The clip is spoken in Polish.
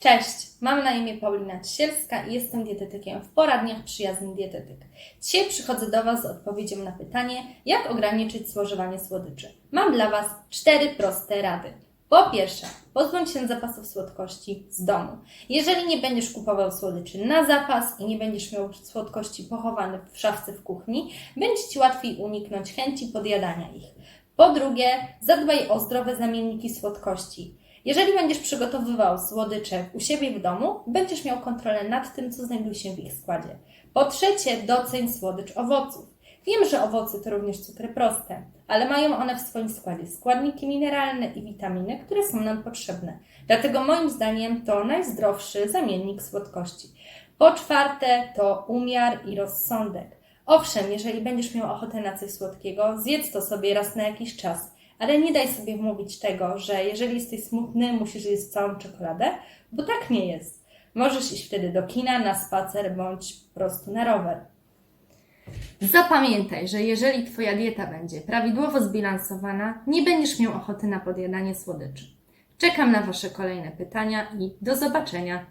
Cześć, mam na imię Paulina Ciesielska i jestem dietetykiem w poradniach Przyjazny Dietetyk. Dzisiaj przychodzę do Was z odpowiedzią na pytanie, jak ograniczyć spożywanie słodyczy. Mam dla Was cztery proste rady. Po pierwsze, pozbądź się zapasów słodkości z domu. Jeżeli nie będziesz kupował słodyczy na zapas i nie będziesz miał słodkości pochowanych w szafce w kuchni, będzie Ci łatwiej uniknąć chęci podjadania ich. Po drugie, zadbaj o zdrowe zamienniki słodkości. Jeżeli będziesz przygotowywał słodycze u siebie w domu, będziesz miał kontrolę nad tym, co znajduje się w ich składzie. Po trzecie, doceń słodycz owoców. Wiem, że owoce to również cukry proste, ale mają one w swoim składzie składniki mineralne i witaminy, które są nam potrzebne. Dlatego moim zdaniem to najzdrowszy zamiennik słodkości. Po czwarte, to umiar i rozsądek. Owszem, jeżeli będziesz miał ochotę na coś słodkiego, zjedz to sobie raz na jakiś czas, ale nie daj sobie wmówić tego, że jeżeli jesteś smutny, musisz jeść całą czekoladę, bo tak nie jest. Możesz iść wtedy do kina, na spacer bądź po prostu na rower. Zapamiętaj, że jeżeli Twoja dieta będzie prawidłowo zbilansowana, nie będziesz miał ochoty na podjadanie słodyczy. Czekam na Wasze kolejne pytania i do zobaczenia.